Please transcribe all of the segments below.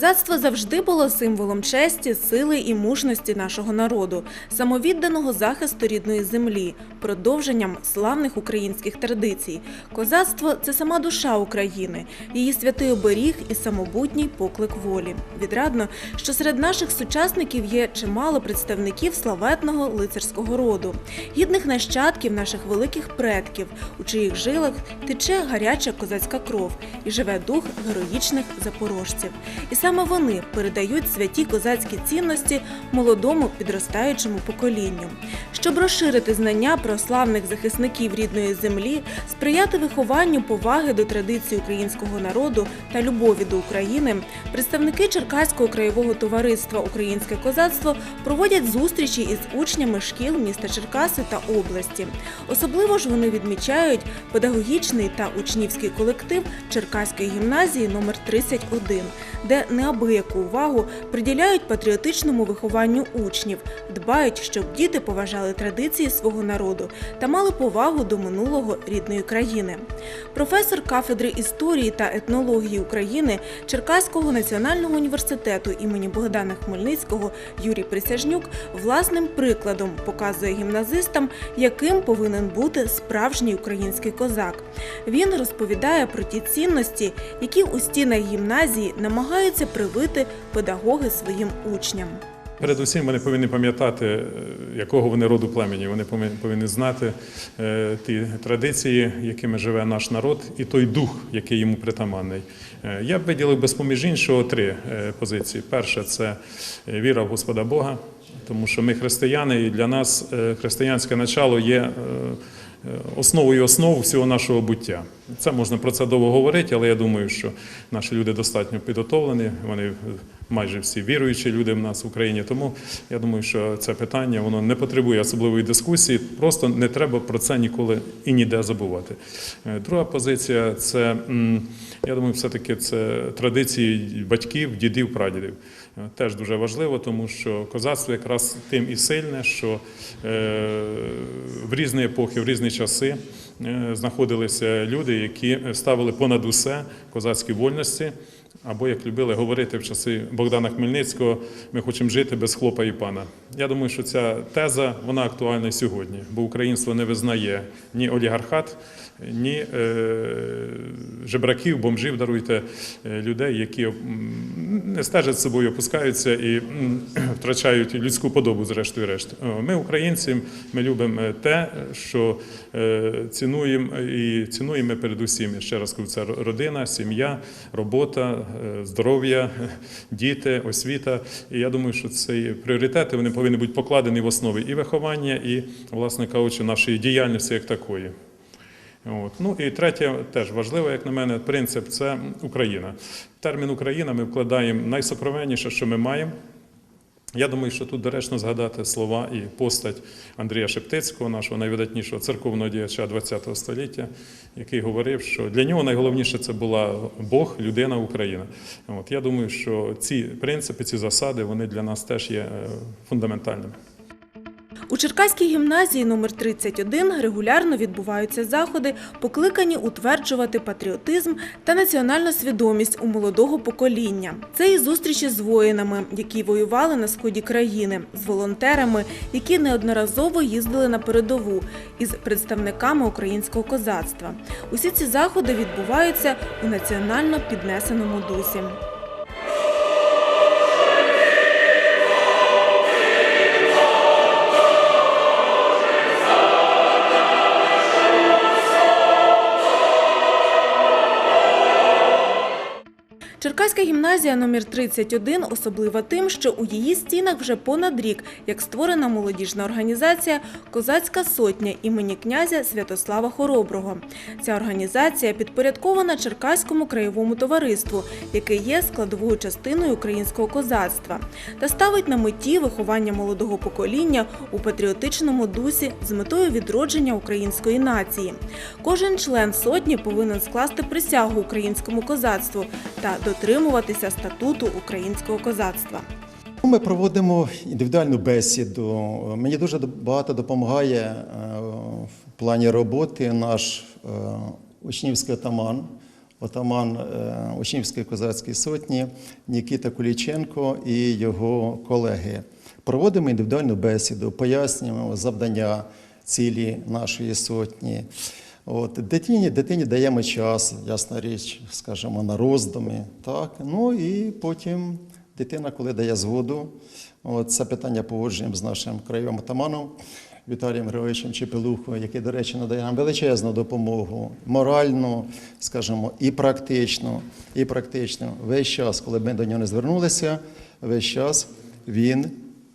Козацтво завжди було символом честі, сили і мужності нашого народу, самовідданого захисту рідної землі, продовженням славних українських традицій. Козацтво це сама душа України, її святий оберіг і самобутній поклик волі. Відрадно, що серед наших сучасників є чимало представників славетного лицарського роду, гідних нащадків наших великих предків, у чиїх жилах тече гаряча козацька кров і живе дух героїчних запорожців. І саме вони передають святі козацькі цінності молодому підростаючому поколінню. Щоб розширити знання про славних захисників рідної землі, сприяти вихованню поваги до традицій українського народу та любові до України, представники Черкаського краєвого товариства Українське козацтво проводять зустрічі із учнями шкіл міста Черкаси та області. Особливо ж вони відмічають педагогічний та учнівський колектив Черкаської гімназії номер 31, де неабияку увагу приділяють патріотичному вихованню учнів, дбають, щоб діти поважали традиції свого народу та мали повагу до минулого рідної країни. Професор кафедри історії та етнології України Черкаського національного університету імені Богдана Хмельницького Юрій Присяжнюк власним прикладом показує гімназистам, яким повинен бути справжній український козак. Він розповідає про ті цінності, які у стінах гімназії намагаються привити педагоги своїм учням. Передусім вони повинні пам'ятати, е, якого вони роду племені. Вони повинні- знати е, ті традиції, якими живе наш народ, і той дух, який йому притаманний. Е, Я б виділив без поміж іншого три позиції. Перше це віра в Господа Бога, тому що ми християни, і для нас християнське начало є. Основою основ всього нашого буття. Це можна про це довго говорити, але я думаю, що наші люди достатньо підготовлені, вони майже всі віруючі люди в нас в Україні. Тому я думаю, що це питання воно не потребує особливої дискусії. Просто не треба про це ніколи і ніде забувати. Е, Друга позиція це я думаю, все-таки це традиції батьків, дідів, прадідів. Е, Теж дуже важливо, тому що козацтво якраз тим і сильне, що е, в різні епохи, в різні часи е, знаходилися люди, які ставили понад усе козацькі вольності. Або, як любили говорити в часи Богдана Хмельницького, ми хочемо жити без хлопа і пана. Я думаю, що ця теза вона актуальна і сьогодні, бо українство не визнає ні олігархат, ні е, жебраків, бомжів, даруйте е, людей, які не стежать з собою, опускаються і втрачають людську подобу, зрештою решт. Ми, українці, ми любимо те, що е, цінуємо і цінуємо передусім. Ще раз кажу, це родина, сім'я, робота, здоров'я, діти, освіта. І я думаю, що ці пріоритети вони повинні бути покладені в основі і виховання, і, власне кажучи, нашої діяльності як такої. От. Ну і третє, теж важливе, як на мене, принцип це Україна. Термін Україна ми вкладаємо найсокровенніше, що ми маємо. Я думаю, що тут доречно згадати слова і постать Андрія Шептицького, нашого найвидатнішого церковного діяча ХХ століття, який говорив, що для нього найголовніше це була Бог, людина, Україна. От я думаю, що ці принципи, ці засади, вони для нас теж є е, фундаментальними. У Черкаській гімназії номер 31 регулярно відбуваються заходи, покликані утверджувати патріотизм та національну свідомість у молодого покоління. Це і зустрічі з воїнами, які воювали на сході країни, з волонтерами, які неодноразово їздили на передову, із представниками українського козацтва. Усі ці заходи відбуваються у національно піднесеному дусі. Черкаська гімназія номер 31 особлива тим, що у її стінах вже понад рік як створена молодіжна організація Козацька сотня імені князя Святослава Хороброго. Ця організація підпорядкована Черкаському краєвому товариству, яке є складовою частиною українського козацтва, та ставить на меті виховання молодого покоління у патріотичному дусі з метою відродження української нації. Кожен член сотні повинен скласти присягу українському козацтву та дотримуватися статуту українського козацтва. Ми проводимо індивідуальну бесіду. Мені дуже багато допомагає е, в плані роботи наш е, учнівський атаман отаман е, Учнівської козацької сотні Нікіта Куліченко і його колеги. Проводимо індивідуальну бесіду, пояснюємо завдання цілі нашої сотні. От, дитині, дитині даємо час, ясна річ, скажімо, на роздуми. Так? Ну і потім дитина, коли дає згоду, от, це питання погоджуємо з нашим краєвим атаманом Віталієм Григоровичем Чепелухою, який, до речі, надає нам величезну допомогу, моральну, скажімо, і практичну, і практичну. Весь час, коли ми до нього не звернулися, весь час він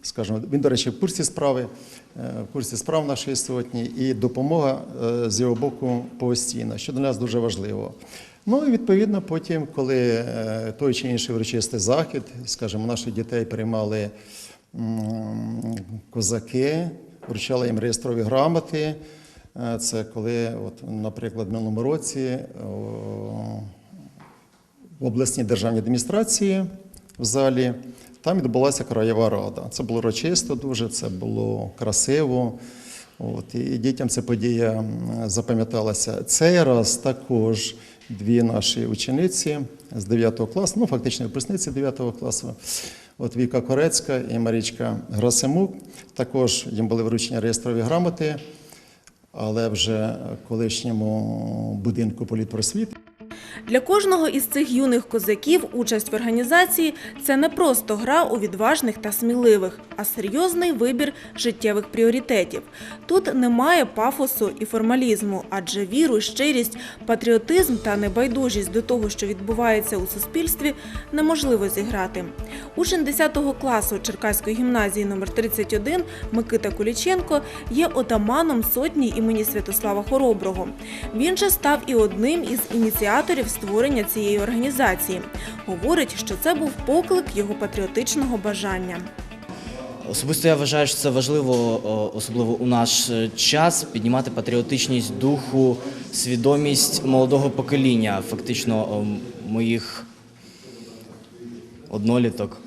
скажімо, він, до речі, в курсі справи, в курсі справ нашої сотні, і допомога е, з його боку постійна, що для нас дуже важливо. Ну і відповідно, потім, коли е, той чи інший урочистий захід, скажімо, наших дітей приймали козаки, вручали їм реєстрові грамоти. Е, Це коли, от, наприклад, в минулому році в обласній державній адміністрації в залі. Там відбулася краєва рада. Це було урочисто дуже, це було красиво. От, і дітям ця подія запам'яталася. Цей раз також дві наші учениці з 9 класу, ну фактично випускниці 9 класу. От Віка Корецька і Марічка Грасимук. Також їм були вручені реєстрові грамоти, але вже колишньому будинку політпросвіти. Для кожного із цих юних козаків участь в організації це не просто гра у відважних та сміливих, а серйозний вибір життєвих пріоритетів. Тут немає пафосу і формалізму, адже віру, щирість, патріотизм та небайдужість до того, що відбувається у суспільстві, неможливо зіграти. Учень 10 класу Черкаської гімназії номер 31 Микита Куліченко є отаманом сотні імені Святослава Хороброго. Він же став і одним із ініціаторів створення цієї організації. Говорить, що це був поклик його патріотичного бажання. Особисто я вважаю, що це важливо, особливо у наш е, час, піднімати патріотичність духу, свідомість молодого покоління, фактично моїх одноліток.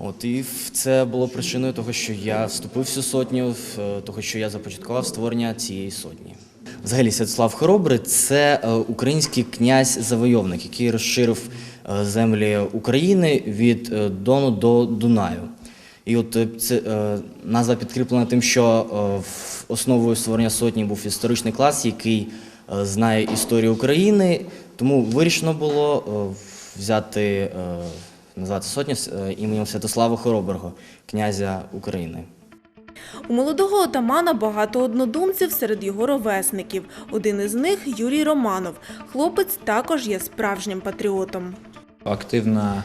От і це було причиною того, що я вступив в цю сотню, е, того, що я започаткував створення цієї сотні. Взагалі, Святослав Хоробрий це е, український князь-завойовник, який розширив е, землі України від е, Дону до Дунаю. І от це назва підкріплена тим, що основою створення сотні був історичний клас, який знає історію України. Тому вирішено було взяти назвати сотню іменем Святослава Хороброго, князя України. У молодого отамана багато однодумців серед його ровесників. Один із них Юрій Романов. Хлопець також є справжнім патріотом. Активна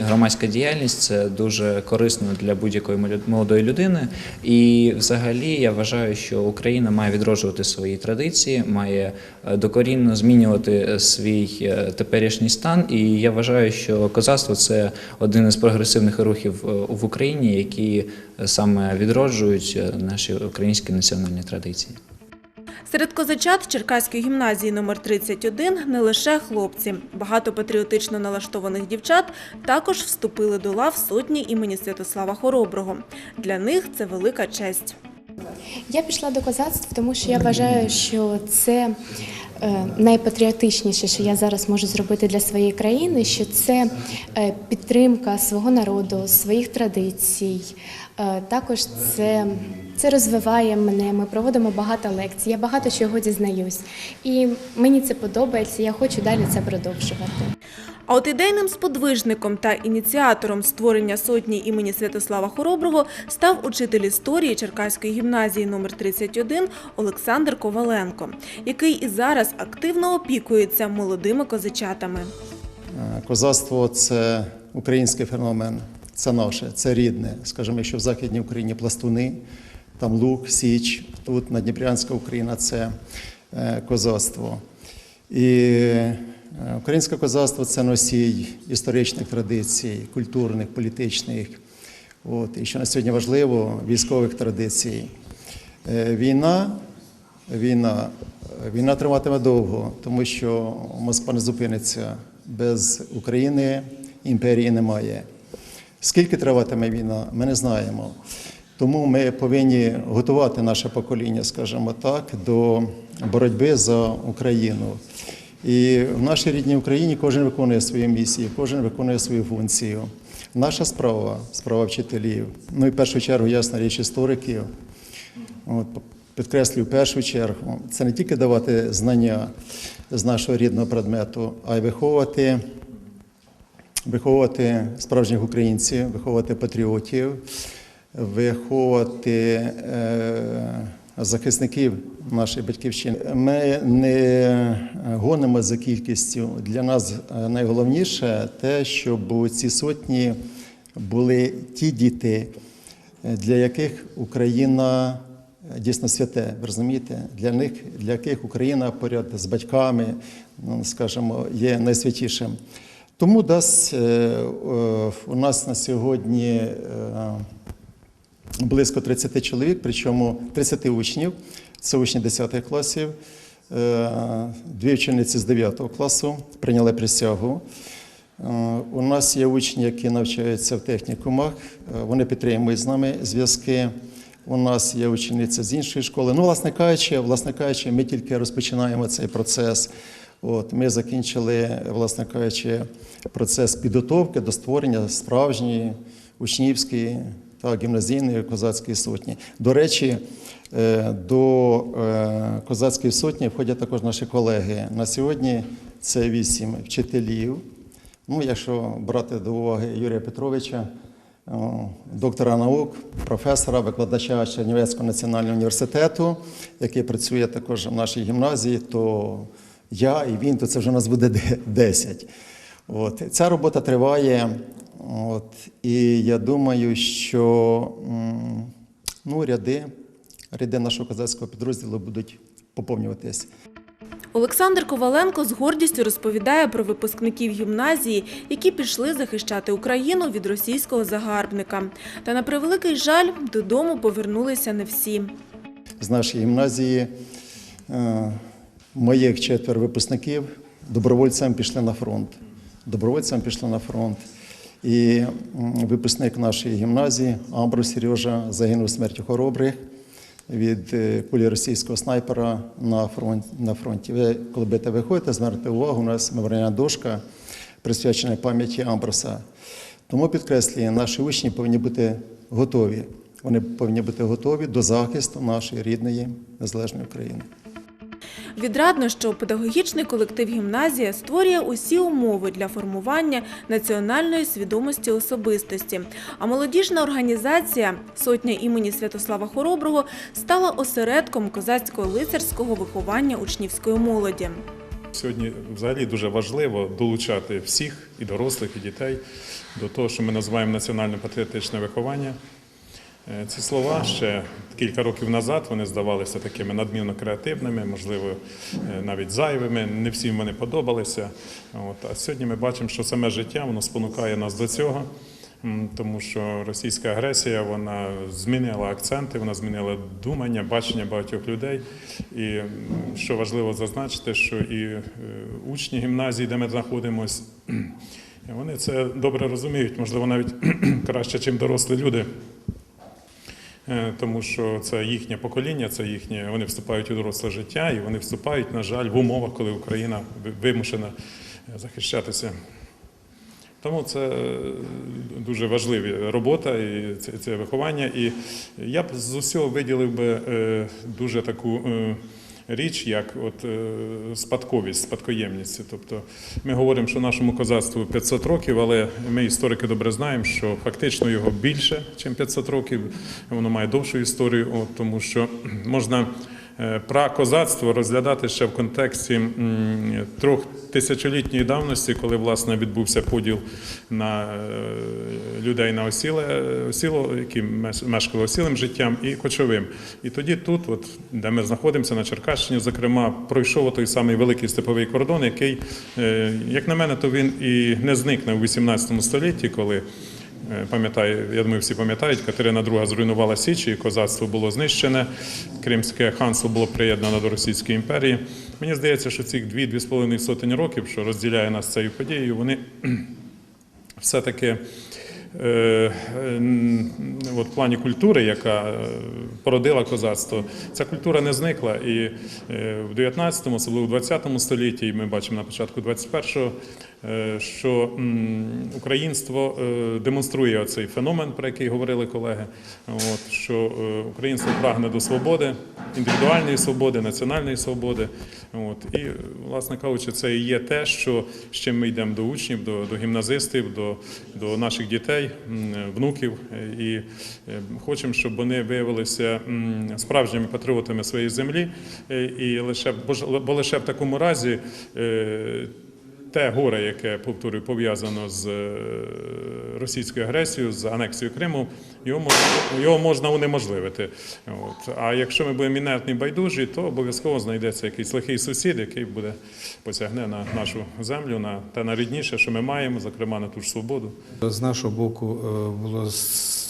громадська діяльність це дуже корисно для будь-якої молодої людини. І взагалі я вважаю, що Україна має відроджувати свої традиції, має е, докорінно змінювати е, свій е, теперішній стан. І я вважаю, що козацтво це один із прогресивних рухів е, в Україні, які е, саме відроджують е, наші українські національні традиції. Серед козачат Черкаської гімназії номер 31 не лише хлопці. Багато патріотично налаштованих дівчат також вступили до лав сотні імені Святослава Хороброго. Для них це велика честь. Я пішла до козацтва, тому що я вважаю, що це найпатріотичніше, що я зараз можу зробити для своєї країни, що це е, підтримка свого народу, своїх традицій. Е, Також це, це розвиває мене. Ми проводимо багато лекцій. Я багато чого дізнаюсь. І мені це подобається. Я хочу далі це продовжувати. А от ідейним сподвижником та ініціатором створення сотні імені Святослава Хороброго став учитель історії Черкаської гімназії номер 31 Олександр Коваленко, який і зараз активно опікується молодими козачатами. Е, Козацтво це український феномен, це наше, це рідне. Скажімо, якщо в Західній Україні пластуни, там Лук, Січ, тут Надніпрянська Україна це е, козацтво. І українське козацтво це носій історичних традицій, культурних, політичних. От. І що на сьогодні важливо, військових традицій. Е, Війна, війна, війна триватиме довго, тому що Москва не зупиниться. Без України імперії немає. Скільки триватиме війна, ми не знаємо. Тому ми повинні готувати наше покоління, скажімо так, до боротьби за Україну. І в нашій рідній Україні кожен виконує свою місію, кожен виконує свою функцію. Наша справа, справа вчителів, ну і в першу чергу, ясна річ, істориків. От, підкреслюю, в першу чергу, це не тільки давати знання з нашого рідного предмету, а й виховувати, виховувати справжніх українців, виховувати патріотів, виховувати е, захисників нашої батьківщини. Ми не гонимо за кількістю. Для нас е, найголовніше те, щоб у ці сотні були ті діти, е, для яких Україна е, дійсно святе, ви розумієте? Для них, для яких Україна поряд з батьками, ну, скажімо, є найсвятішим. Тому дасть е, е, у нас на сьогодні е, близько 30 чоловік, причому 30 учнів, це учні 10 класів, е, дві учениці з 9 класу прийняли присягу. Е, У нас є учні, які навчаються в технікумах, е, вони підтримують з нами зв'язки. У нас є учениця з іншої школи. Ну, власне кажучи, власне кажучи, ми тільки розпочинаємо цей процес. От, ми закінчили, власне кажучи, процес підготовки до створення справжньої учнівської та гімназійної козацької сотні. До речі, е, до е, козацької сотні входять також наші колеги. На сьогодні це вісім вчителів. Ну, якщо брати до уваги Юрія Петровича, доктора наук, професора, викладача Чернівецького національного університету, який працює також в нашій гімназії, то я і він, то це вже у нас буде де- 10. От. Ця робота триває. От. І я думаю, що ну, ряди, ряди нашого козацького підрозділу будуть поповнюватись. Олександр Коваленко з гордістю розповідає про випускників гімназії, які пішли захищати Україну від російського загарбника. Та на превеликий жаль, додому повернулися не всі. з нашої гімназії е, моїх четверо випускників добровольцям пішли на фронт. Добровольцям пішли на фронт. І випускник нашої гімназії Амбрус Сережа загинув смертю хоробрих від е, кулі російського снайпера на фронті. На фронті. Ви, коли будете виходити, звернете увагу, у нас меморіальна дошка присвячена пам'яті Амброса. Тому підкреслюю, наші учні повинні бути готові. Вони повинні бути готові до захисту нашої рідної незалежної України. Відрадно, що педагогічний колектив гімназія створює усі умови для формування національної свідомості особистості. А молодіжна організація Сотня імені Святослава Хороброго стала осередком козацького лицарського виховання учнівської молоді. Сьогодні взагалі дуже важливо долучати всіх і дорослих, і дітей до того, що ми називаємо національно-патріотичне виховання. Е, Ці слова ще кілька років назад вони здавалися такими надмірно креативними, можливо, е, навіть зайвими. Не всім вони подобалися. От. А сьогодні ми бачимо, що саме життя воно спонукає нас до цього. Тому що російська агресія вона змінила акценти, вона змінила думання, бачення багатьох людей. І що важливо зазначити, що і е, учні гімназії, де ми знаходимося, вони це добре розуміють, можливо, навіть краще, ніж дорослі люди. Е, Тому що це їхнє покоління, це їхнє. Вони вступають у доросле життя, і вони вступають, на жаль, в умовах, коли Україна вимушена е, захищатися. Тому це е, дуже важлива робота і це, виховання. І я б з усього виділив би дуже таку річ, як от е, спадковість, спадкоємність. Тобто ми говоримо, що нашому козацтву 500 років, але ми історики добре знаємо, що фактично його більше, ніж 500 років. Воно має довшу історію, от, тому що можна е, пракозацтво розглядати ще в контексті трьох тисячолітньої давності, коли власне відбувся поділ на е, людей на осіле, осіло, які мешкали осілим життям і кочовим. І тоді тут, от, де ми знаходимося на Черкащині, зокрема, пройшов той самий великий степовий кордон, який, е, як на мене, то він і не зникне у 18 столітті, коли Е, Пам'ятаю, я думаю, всі пам'ятають, Катерина II зруйнувала Січі, і козацтво було знищене, Кримське ханство було приєднано до Російської імперії. Мені здається, що ці дві-дві з половиною сотень років, що розділяє нас цією подією, вони все-таки е, в плані культури, яка е, породила козацтво, ця культура не зникла. І е, в 19-му, особливо в 20 столітті, і ми бачимо на початку 21-го, е, що українство е, демонструє оцей феномен, про який говорили колеги. Що е, українство прагне до свободи, індивідуальної свободи, національної свободи. І, власне кажучи, це і є те, що з чим ми йдемо до учнів, до, гімназистів, до, наших дітей, внуків. е, І е, хочемо, щоб вони виявилися справжніми патріотами своєї землі. Е, бо лише в такому разі. Те горе, яке повторюю, пов'язано з е, російською агресією, з анексією Криму, його можна, його можна унеможливити. От. А якщо ми будемо інертні байдужі, то обов'язково знайдеться якийсь лихий сусід, який буде посягне на нашу землю, на те найрідніше, що ми маємо, зокрема на ту ж свободу. З нашого боку е, було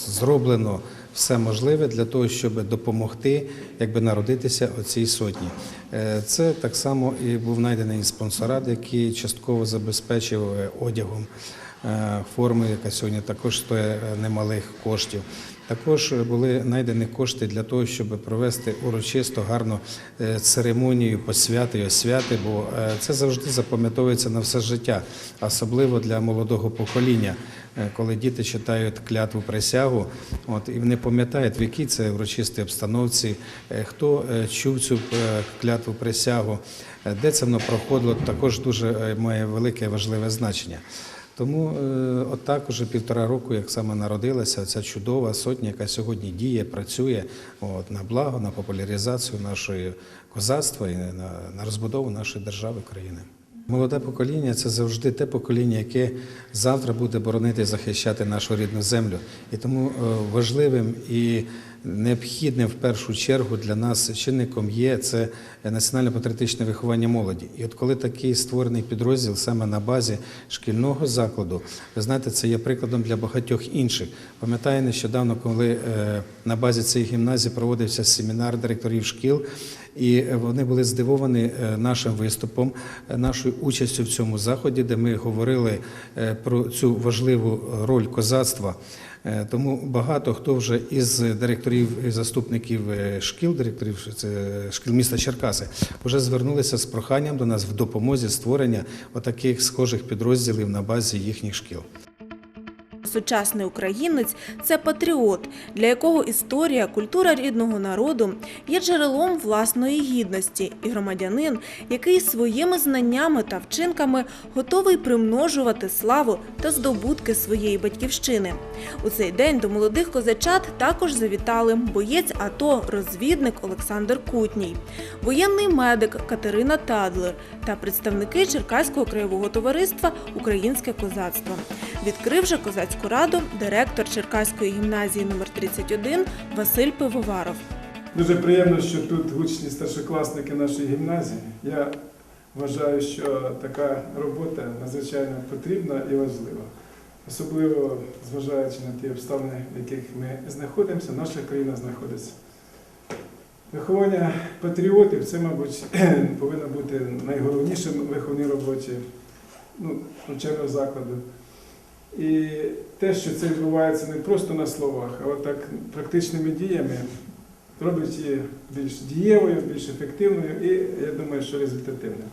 зроблено все можливе для того, щоб допомогти якби народитися оцій сотні. Е, Це так само і був знайдений спонсорат, який частково забезпечив е, одягом е, форми, яка сьогодні також стоїть немалих коштів. Також були знайдені кошти для того, щоб провести урочисто гарну церемонію посвяти і освяти, бо це завжди запам'ятовується на все життя, особливо для молодого покоління, коли діти читають клятву присягу, от і вони пам'ятають, в якій це урочистій обстановці, е, хто е, чув цю е, клятву присягу, е, де це воно проходило, також дуже е, має велике важливе значення. Тому е, отак уже півтора року, як саме народилася ця чудова сотня, яка сьогодні діє, працює от, на благо, на популяризацію нашої козацтва і на, на розбудову нашої держави України. Молоде покоління це завжди те покоління, яке завтра буде боронити і захищати нашу рідну землю. І тому е, важливим і необхідним в першу чергу для нас чинником є це національно-патріотичне виховання молоді. І от коли такий створений підрозділ саме на базі шкільного закладу, ви знаєте, це є прикладом для багатьох інших. Пам'ятаю нещодавно, коли е, на базі цієї гімназії проводився семінар директорів шкіл. І вони були здивовані е, нашим виступом, е, нашою участю в цьому заході, де ми говорили е, про цю важливу роль козацтва. Е, Тому багато хто вже із директорів і заступників е, шкіл, директорів шкіл міста Черкаси, вже звернулися з проханням до нас в допомозі створення отаких схожих підрозділів на базі їхніх шкіл. Сучасний українець це патріот, для якого історія, культура рідного народу є джерелом власної гідності і громадянин, який своїми знаннями та вчинками готовий примножувати славу та здобутки своєї батьківщини. У цей день до молодих козачат також завітали боєць АТО, розвідник Олександр Кутній, воєнний медик Катерина Тадлер та представники Черкаського краєвого товариства Українське козацтво. Відкрив же козацьку раду директор Черкаської гімназії номер 31 Василь Пивоваров. Дуже приємно, що тут учні старшокласники нашої гімназії. Я вважаю, що така робота надзвичайно потрібна і важлива. Особливо зважаючи на ті обставини, в яких ми знаходимося, наша країна знаходиться. Виховання патріотів це, мабуть, повинно бути найголовнішим виховній роботі ну, навчального закладу. І те, що це відбувається не просто на словах, а отак практичними діями, робить її більш дієвою, більш ефективною і, я думаю, що результативною.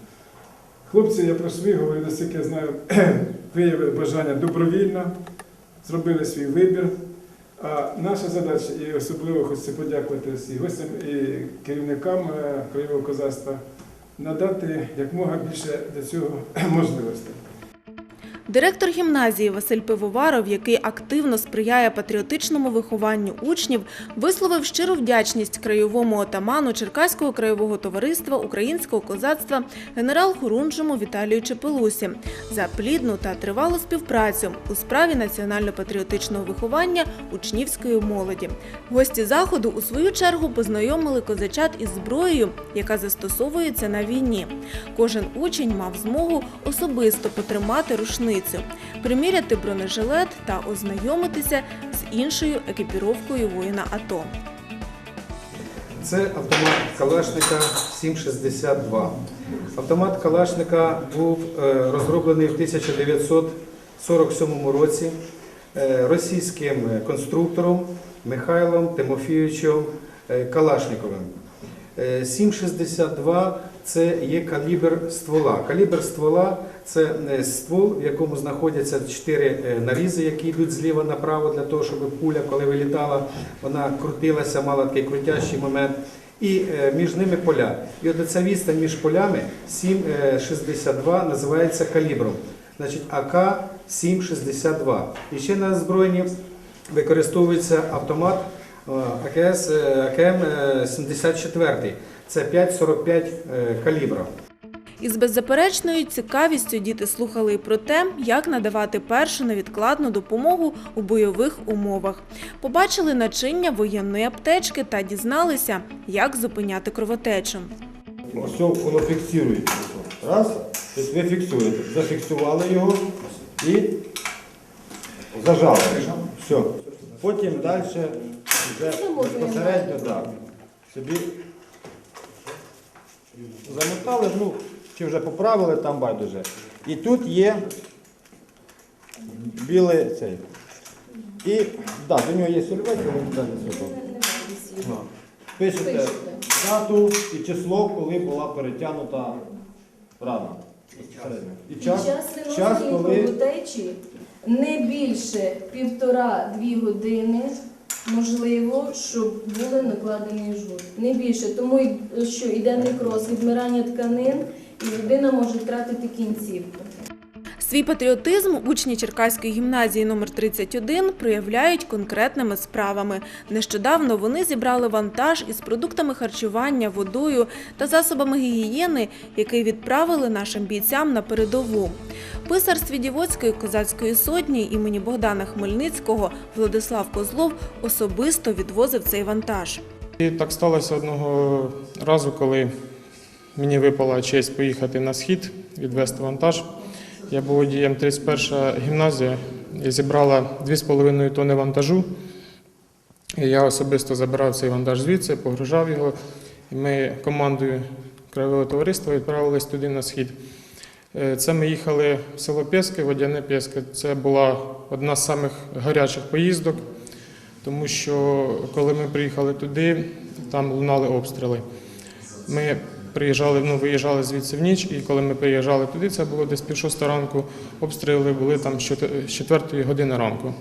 Хлопці, я про своїх говорю, наскільки я знаю, виявили бажання добровільно, зробили свій вибір. А наша задача, і особливо хочеться подякувати і гостям і керівникам е, краєвого козацтва, надати якмога більше для цього можливостей. Директор гімназії Василь Пивоваров, який активно сприяє патріотичному вихованню учнів, висловив щиру вдячність краєвому отаману Черкаського краєвого товариства українського козацтва генерал-хорунжому Віталію Чепелусі за плідну та тривалу співпрацю у справі національно-патріотичного виховання учнівської молоді. Гості заходу у свою чергу познайомили козачат із зброєю, яка застосовується на війні. Кожен учень мав змогу особисто потримати рушницю, приміряти бронежилет та ознайомитися з іншою екіпіровкою воїна АТО. Це автомат Калашника 762. Автомат Калашника був е, розроблений в 1947 році е, російським конструктором Михайлом Тимофійовичем е, Калашниковим. Е, 7,62 це є калібр ствола. Калібр ствола це е, ствол, в якому знаходяться чотири е, нарізи, які йдуть зліва направо, для того, щоб пуля, коли вилітала, вона крутилася, мала такий крутящий момент. І е, між ними поля. І от ця відстань між полями 7,62 називається калібром. Значить, АК 7,62. І ще на озброєнні використовується автомат е, АКС е, АКМ е, 74. Це 5,45 е, калібра. Із беззаперечною цікавістю діти слухали і про те, як надавати першу невідкладну допомогу у бойових умовах. Побачили начиння воєнної аптечки та дізналися, як зупиняти кровотечу. Ось воно фіксується. Раз, тобто ви фіксуєте. Зафіксували його і зажали. Все. Потім далі вже безпосередньо так. Собі замотали, ну, чи вже поправили, там байдуже. І тут є білий цей. І да, до нього є сольвець, але не сипав. Ну, Пишете дату і число, коли була перетягнута рана. І час, Час час, коли не більше півтора-дві години, можливо, щоб були накладені жгут. Не більше, тому що йде некроз, відмирання тканин, і людина може втратити кінцівку. Свій патріотизм учні Черкаської гімназії номер 31 проявляють конкретними справами. Нещодавно вони зібрали вантаж із продуктами харчування, водою та засобами гігієни, який відправили нашим бійцям на передову. Писар Свідівоцької козацької сотні імені Богдана Хмельницького Владислав Козлов особисто відвозив цей вантаж. І так сталося одного разу, коли мені випала честь поїхати на схід, відвести вантаж. Я був водієм 31 гімназія і зібрала 2,5 тонни вантажу. І я особисто забирав цей вантаж звідси, погружав його. І ми командою краєвого товариства відправились туди на схід. Е, Це ми їхали в село Пєски, Водяне Пєски. Це була одна з самих гарячих поїздок тому що коли ми приїхали туди, там лунали обстріли. Ми приїжджали, ну, виїжджали звідси в ніч, і коли ми приїжджали туди, це було десь пів шоста ранку, обстріли були там з четвертої години ранку.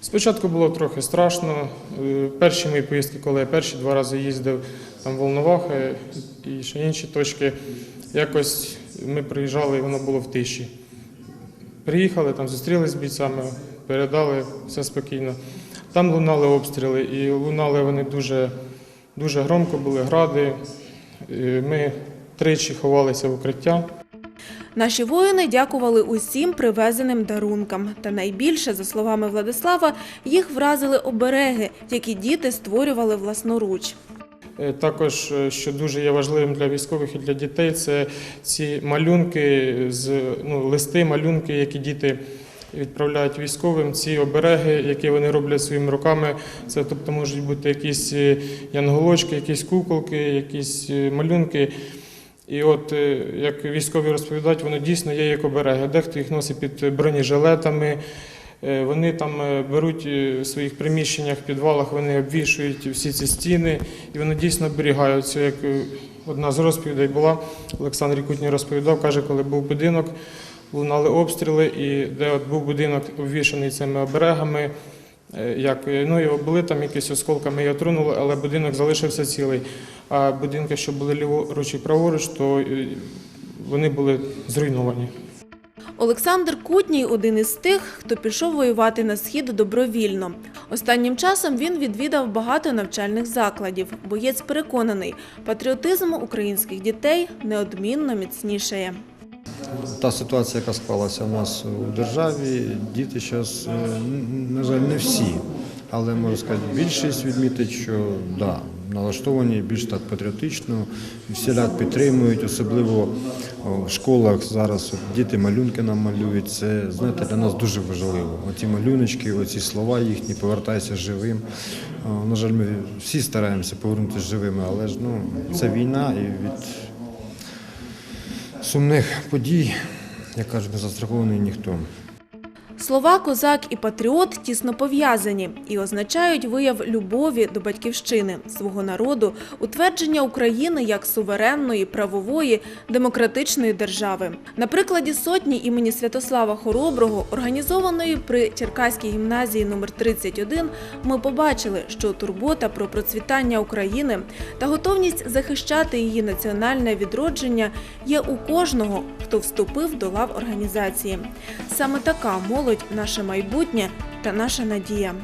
Спочатку було трохи страшно. Е, Перші мої поїздки, коли я перші два рази їздив там в Волновахи і ще інші точки, якось ми приїжджали і воно було в тиші. Приїхали, там зустрілися з бійцями, передали все спокійно. Там лунали обстріли, і лунали вони дуже, дуже громко, були гради. Ми тричі ховалися в укриття. Наші воїни дякували усім привезеним дарункам. Та найбільше, за словами Владислава, їх вразили обереги, які діти створювали власноруч. Е, Також, е, що дуже є важливим для військових і для дітей, це ці малюнки, з, ну, листи, малюнки, які діти відправляють військовим, ці обереги, які вони роблять своїми руками. Це тобто можуть бути якісь е, янголочки, якісь куколки, якісь е, малюнки. І от е, як військові розповідають, воно дійсно є як обереги. Дехто їх носить під бронежилетами. Вони там беруть в своїх приміщеннях, підвалах, вони обвішують всі ці стіни, і вони дійсно оберігаються. Як одна з розповідей була, Олександр Кутній розповідав, каже, коли був будинок, лунали обстріли, і де от був будинок обвішаний цими оберегами. е, Як, е, ну, його були там якісь осколками його тронули, але будинок залишився цілий. А будинки, що були ліворуч і праворуч, то е, вони були зруйновані. Олександр Кутній один із тих, хто пішов воювати на схід добровільно. Останнім часом він відвідав багато навчальних закладів. Боєць переконаний, патріотизм українських дітей неодмінно міцнішає. Та ситуація, яка склалася у нас у державі, діти зараз, на жаль, не всі, але можу сказати, більшість відмітить, що да, налаштовані більш так патріотично, всіляк підтримують, особливо в школах зараз діти малюнки нам малюють. Це знаєте, для нас дуже важливо. Оці малюночки, оці слова їхні, повертайся живим. На жаль, ми всі стараємося повернутися живими, але ж ну, це війна і від сумних подій, як кажуть, не застрахований ніхто. Слова козак і патріот тісно пов'язані і означають вияв любові до батьківщини, свого народу, утвердження України як суверенної, правової, демократичної держави. На прикладі сотні імені Святослава Хороброго, організованої при Черкаській гімназії номер 31, ми побачили, що турбота про процвітання України та готовність захищати її національне відродження є у кожного, хто вступив до лав організації. Саме така молодь визначають наше майбутнє та наша надія.